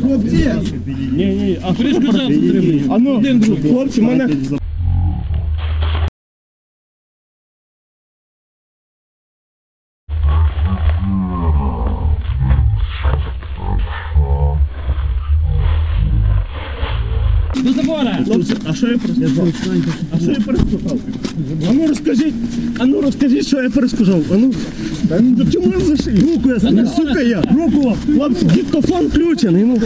Хлопці! Ні, ні, а ну, хлопці, мене... До забора! Хлопці, а що я перескажав? А що я перескажав? А ну розкажіть, а ну розкажіть, що я перескажав. А ну, та ну до чому я зашив? Руку я не сука я. Руку, хлопці, диктофон включений. Ну.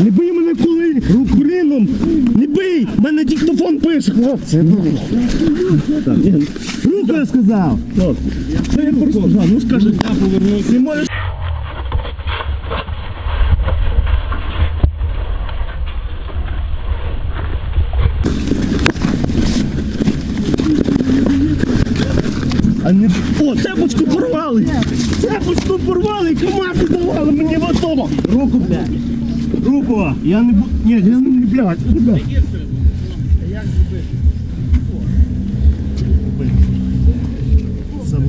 Не бий мене коли, Рукуліном! не бий, в мене диктофон пише, хлопці. Ну. Руку я сказав. Що я перескажав? Ну скажи, я повернусь. Не можеш А не... Цепочку порвали! Цепочку порвали, команду давали мені в АТО! Руку, блядь! Руку! Я не буду... Ні, я не, блядь, ребят. Сам-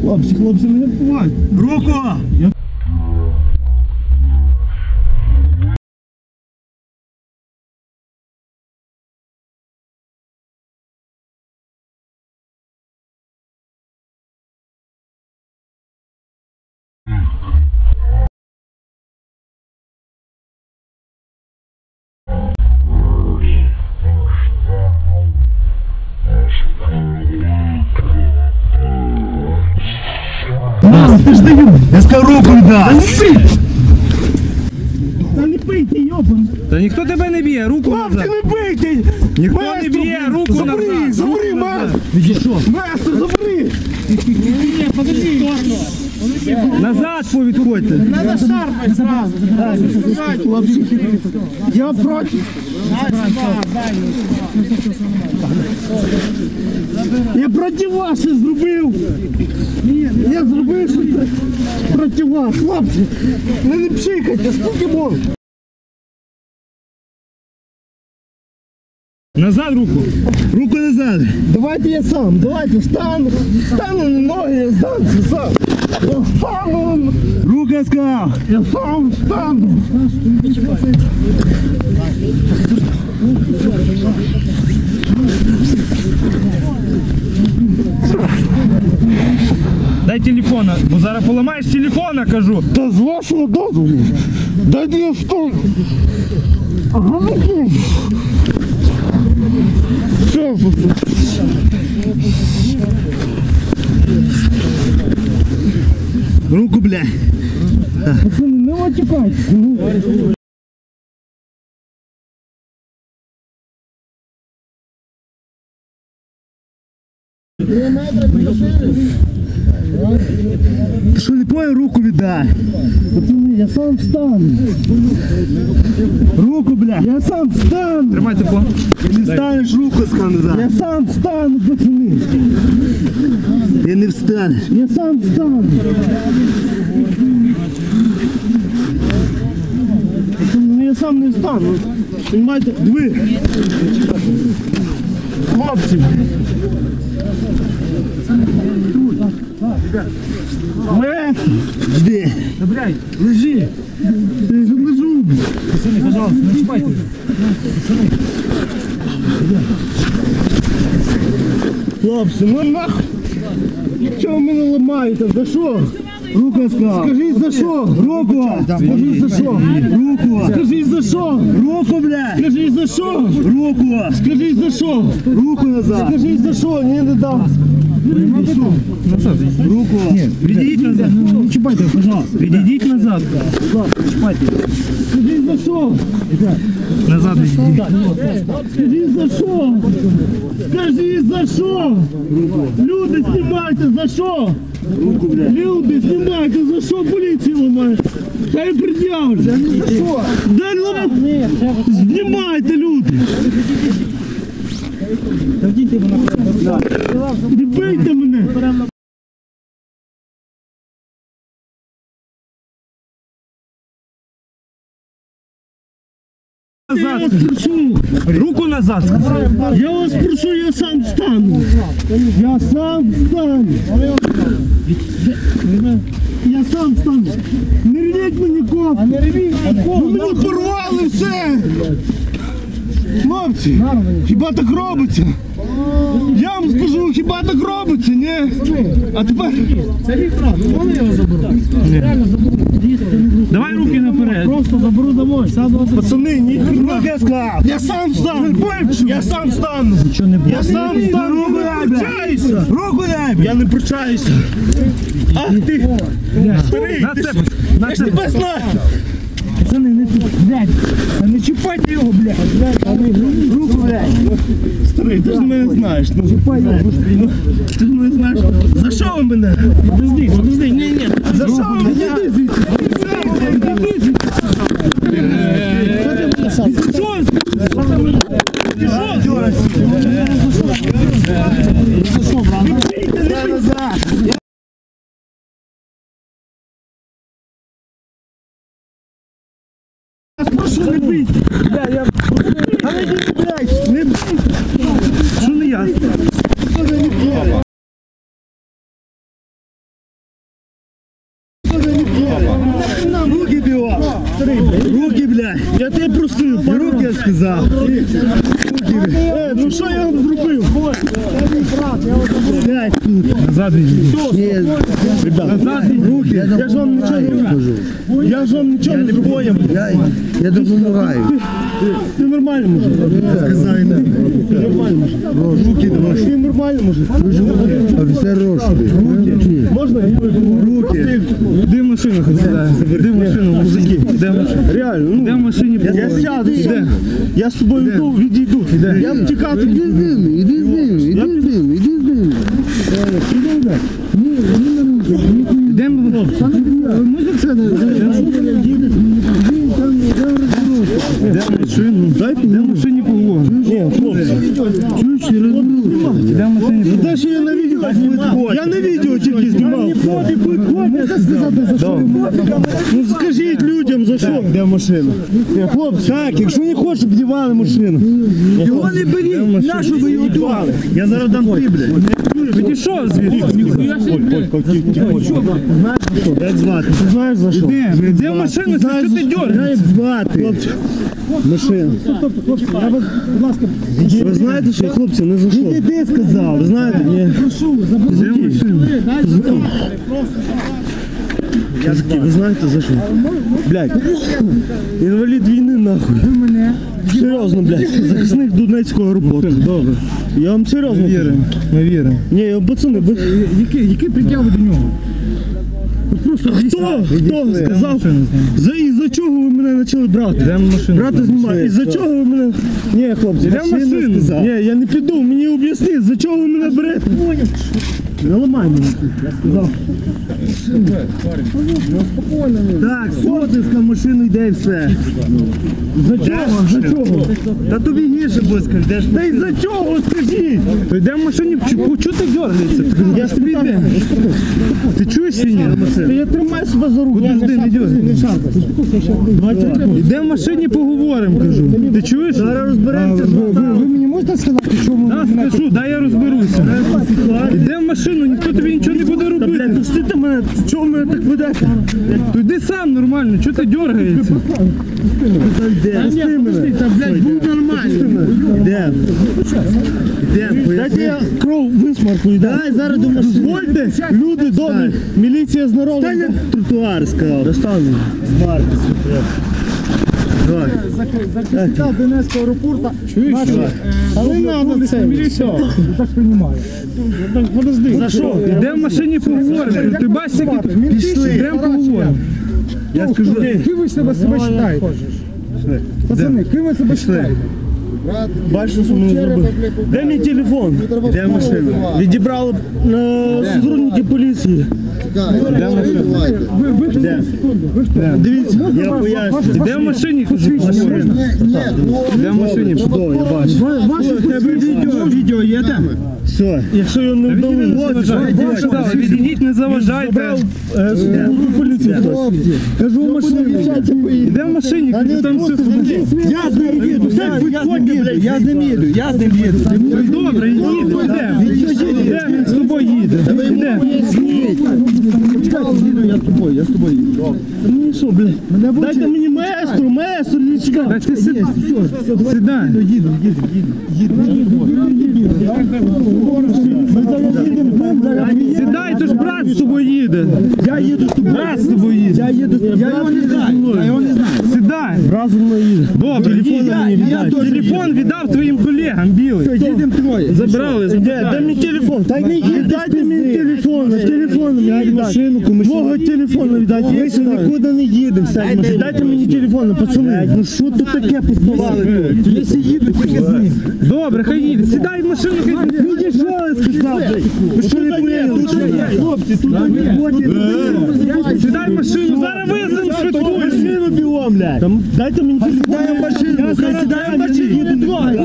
Хлопці, хлопці, мене вбивають! Руку! Я... ти ж даю! Я сказав руку віддай! Та не бийте, йобан! Та ніхто тебе не б'є, руку Хлопці, назад. не бийте! Ніхто не б'є, руку забери, назад. Забери. Відійшов! Маестро, забери! Назад повідходьте. Надо шарпать зразу. Я проти! Я проти вас щось зробив! Я зробив щось проти вас, хлопці! Не не пшикайте, скільки можна! Назад руку. Руку назад. Давайте я сам, давайте встану. Встану на ноги, я здамся сам. Я встану. Руку я сказав. Я сам встану. Дай телефона, бо зараз поламаєш телефона, кажу. Та з вашого дозволу. Дайте я встану. Ага, ну Все, Руку, бля. Пацаны, не матюкайте. Ти що не понял, руку віддай. Пацани, я сам встану. Руку, бля. Я сам встану. Тримай телефон. Ти не встанеш, руку сказав назад. Я сам встану, пацани. Ти не встанеш. Я сам встану. Пацани, ну я сам не встану. Понимаєте, диви. Хлопці. Ми. Да, блядь, лежи. Лежу. Пацаны, пожалуйста, не Пацаны. Хлопці, ну нахуй! Чого мене ламаєте? За що? Руку сказав. Скажіть за що? Руку! Скажіть за що? Руку! Скажіть за що? Руку, блядь! Скажіть за що? Руку! Скажіть за що? Руку назад! Скажіть за що? Ні, не дам! Руку! Відійдіть назад. Не чіпайте, пожалуйста. Відійдіть назад. Чіпайте. Скажіть за що? Назад відійдіть. Скажіть за що? Скажіть за що? Люди, знімайте, за що? Люди, знімайте, За що поліцію ламають? Хай пред'являть. за що? Дай ламати. Знімайте, люди. Не бийте мене. Назад. Руку назад. Я вас прошу, я сам встану. Я сам встану. Я сам встану. Не рвіть мені. А не рвіть. Ви мені порвали все. Хлопці, хіба так робиться? Я вам скажу, хіба так робиться, ні? А тепер Давай руки наперед. просто заберу домой. Пацани, ні, я сказав. Я сам встану. Я сам встану. Я сам встану. Я не пручаюся. Руку дай. Я не пручаюся. Ах ти. Старий, На ти це. ж- Я ж тебе знаю. Пацани, не блядь. Та не чіпайте його, блядь. Руку, блядь. Старий, ти ж мене знаєш. Ну, ну, ти ж мене знаєш. За що ви мене? Подожди, подожди, ні, ні. За що ви мене? Іди звідси. Іди звідси. Прошу Я... А не блядь, не бить. Що не ясно? Руки біла. Руки, блядь. Я тебе просив. Руки я сказав. Руки. Е, ну що я вам зробив? Блядь. Назад відійди. Руки. Я ж вам нічого не кажу. Я ж вам нічого не поняв. Я, я допомагаю. Ти нормально мужик. Ти нормально мужик. Руки давай. Ти нормально мужик. Офіцер розшуку. Можна Руки. Де машина ходила? Де машина, мужики? Де машина? Реально, ну. Де в машині Я сяду, Де? я з тобою йду, відійду. Я втікати Іди з ними, іди з ними, іди з ними, іди з ними. Де ми? Музик це не Де машину? Де машині поговоримо? Ні, хлопці. Чуєш, не розберуся. Де машині? Те, що я на відео. Я на відео тільки за що? Ну скажіть людям за що. Де машина? Хлопці, так, якщо не хочеш, щоб дівали машину. Його не беріть, нашу ви його дівали. Я зараз дам ти, блядь. Підійшов звідси. Як звати? Ти знаєш за що? Де? Машина? Що ти дергаєш? Як звати? Хлопці. Машина. Ви знаєте, що хлопці не за що? Іди сказав. Ви знаєте, ні. Де машина? Я ви знаєте за що? Блядь. Інвалід війни нахуй. Серйозно, блядь. Захисник Донецького аеропорту. Добре. Я вам серйозно Віримо. Ми віримо. Ні, пацани, ви... Які, які притяги до нього? Хто? Хто сказав? За, і за чого ви мене почали брати? Де машина? Брати знімати. І за чого ви мене... Ні, хлопці, машина машина? Ні, я не піду, мені об'ясніть, за чого ви мене берете? Не ламай мене, я сказав. Так, сотиска машину йде і все. За чого? За чого? Та тобі гірше буде скажеш. Та й за чого скажіть? То йде в машині, чого ти дергаєшся? Я ж тобі йде. Ти чуєш чи ні? Та я тримаю себе за руку. Подожди, не дергай. Йде в машині поговоримо, кажу. Ти чуєш? Зараз розберемося. Ви мені можете сказати, ви Да, скажу, дай я розберуся. Йде в машину, ніхто тобі нічого не буде робити. пустите мене, чого мене так ведете? То йди сам нормально, чого ти дергаєшся? Пусти мене. Та, блядь, будь нормально. Йдем. Дайте я кров висмаркую. Дай зараз до машини. Дозвольте, люди добрі. Міліція з народу. Стань на тротуар, сказав. Достану. З марки, Давай. Захисника Донецького аеропорту. Чуєш? Але не треба це. Все. Так приймаю. Так, подожди. За що? Йде в машині поговоримо. Ти бачиш, які Пішли. Йдемо поговоримо. Я скажу. Ким ви себе себе вважаєте? Пацани, ким ви себе вважаєте? Бачите, що мені зробили? Де мій телефон? Де машина? Відібрали е, сотрудники поліції. Де машина? Де? Дивіться, я поясню. Де в машині? Де в машині? Чудово, я бачу. Ваше тебе відео, відео є там? Все. Якщо його не вдали, Відійдіть, не заважайте. е, хтось. Кажу, машина Де в машині? Там все Я з ним їду, я з ним їду, я з ним їду. Добре, їде. Де? Де він з тобою їде? Де? Їду, я з тобою, я з тобою їду. Мені що, блядь? Дайте мені маестру, маестру, не Та чекай. ти сідай. Сідай. Їду, їду, їду, їду. Ми зараз їдемо з ним, зараз Сідай, то ж брат з тобою їде. Я їду з тобою. Брат з тобою їде. Я їду, я його не знаю, я його не знаю. Сідай. Разом ми їдемо. Добре, Телефон їдь. мені віддай. Телефон віддав твоїм колегам, білий. Їдемо троє. Забрали, Де, забрали. дай мені телефон. Та не їдь, дайте мені телефон. Телефон мені віддай. Мого телефону віддайте. Ми ще нікуди не їдемо. Дайте, дайте мені телефон, пацани. Ну що тут таке поставали? Якщо їду, тільки з ним. Добре, хай їде. Сідай в машину, хай їде. Ну що я сказав? Ви що не поняли? Хлопці, тут не Сідай в машину, зараз визовемо швидку. Машину білом, блядь. Там, дайте мені телефон. Сідає машину. Я сідаю машину. Не трогай.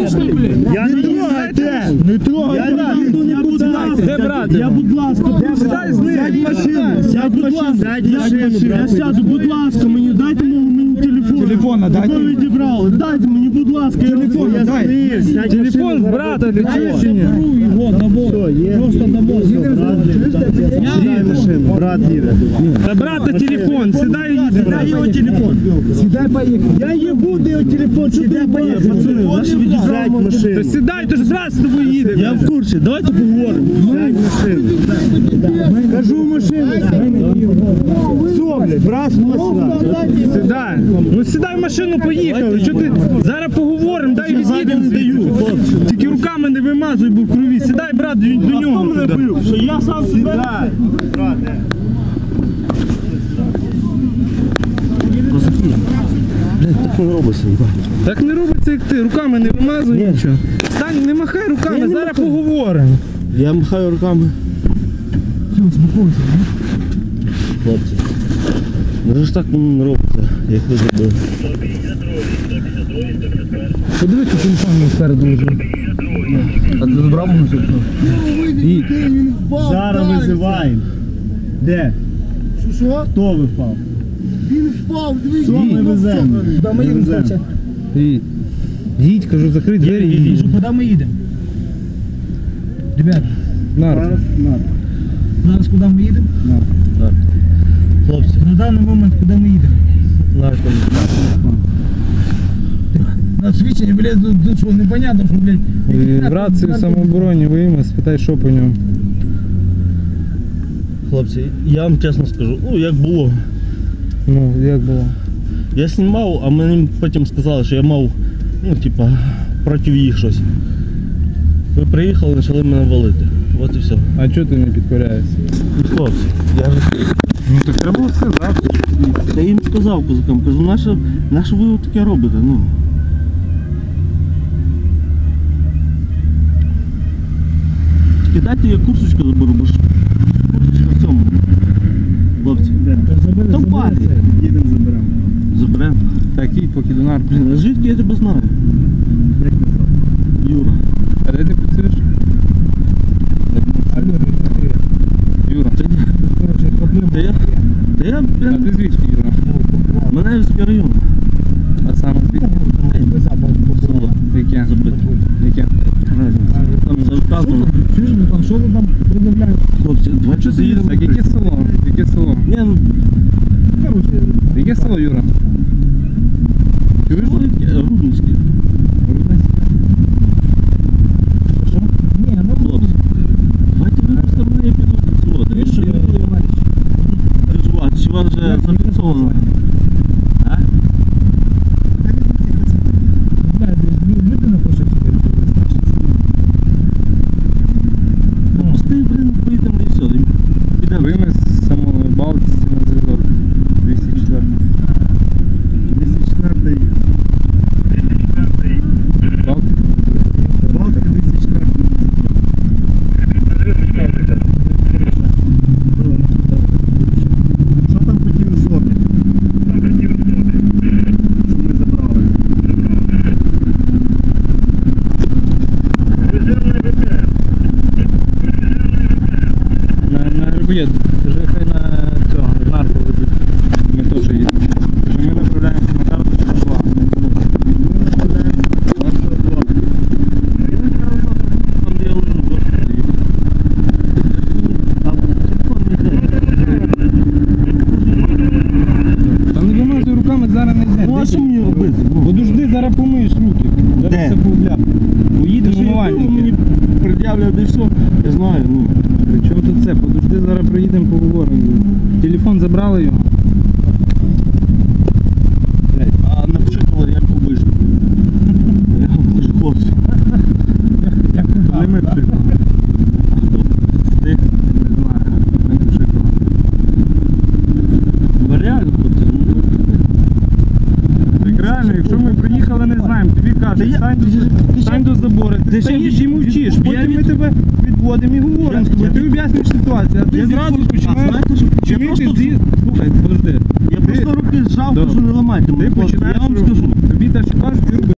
Я не трогайте. Не трогай. Я не нікуди. Де брат? Я, будь ласка. Сядь в машину. Сядь в машину. Я сяду, будь ласка, мені дайте телефон. Телефона дайте. Ви відібрали. Дайте мені, будь ласка, телефон. Я дай. знаю. Сядь в Телефон машину. з брата для чого? чи ні? Його на Все, є. Просто на Брат їде. Сідай в машину. Брат їде. Та брата телефон, сідай і їде. Дай його телефон. Сідай, поїхали. Я їбу, де його телефон, сідай, поїхали. Пацани, ваші відізрають То машину. сідай, то ж брат з тобою їде. Я в курсі, давайте поговоримо. Сядь в машину. Кажу в машину. Все, блядь, брат, сюди. Сідай. Ну сідай В машину, поїхали. Що ти? Зараз поговоримо, дай Я не даю. Тільки руками не вимазуй, бо в крові. Сідай, брат, до, до Хто нього. мене бив? Що я сам себе? Брат, де? Так не робиться. Так не робиться, як ти. Руками не вимазуй нічого. Стань, не махай руками, Я не зараз махаю. поговоримо. Я махаю руками. Хлопці. Ну ж так не робиться, як ви зробили. Подивіться, телефон мені спереду лежить. А ти забрав мене телефон? Зараз визиваємо. Де? Що, що? Хто ви впав? Він впав, дивіться. Що ми веземо? Куди ми їдемо, хлопче? Їдь. Їдь, кажу, закрий двері і їдь. Куди ми їдемо? Ребят, Нар. зараз куди ми їдемо? Хлопці, На даний момент куди ми їдемо? наш там. На свідчення, блядь, до, до чого непонятно, що, блядь. В рацію самообороні вийми, спитай, що по ньому. Хлопці, я вам чесно скажу, ну як було. Ну, як було? Я знімав, а мені потім сказали, що я мав, ну, типа, проти їх щось. Ви приїхали, почали мене валити. От і все. А чого ти не підкоряєшся? Ну, хлопці, я ж. Ну так треба було сказати. Я їм сказав козакам, кажу, наше, наше ви таке робите, ну. Тільки дайте я курсочку заберу, бо ж курсочка в цьому. Хлопці. Та в парі. Їдемо заберемо. Заберемо. Так, їдь поки до нар. Блін, а звідки я тебе знаю? Юра. А де ти? Юра. Та я, та я, А блін, ти звідки, Юра? Маневський район. А саме звідки? Село. Яке? Яке? Там за ми там, що ви там пред'являєте? Хлопці, давай що заїдемо. Так, яке село? Яке село? Ні, ну, Яке село, Юра? Чуєш? Рудницький. Нормально. Мені пред'являв де що, я знаю. ну. Чого тут це? Подожди, зараз приїдемо, поговоримо. Телефон забрали його. зразу починаєте. Слухай, подожди. Я просто руки зжав, кажу, не ламати мене. Я вам скажу. Тобі теж кажуть,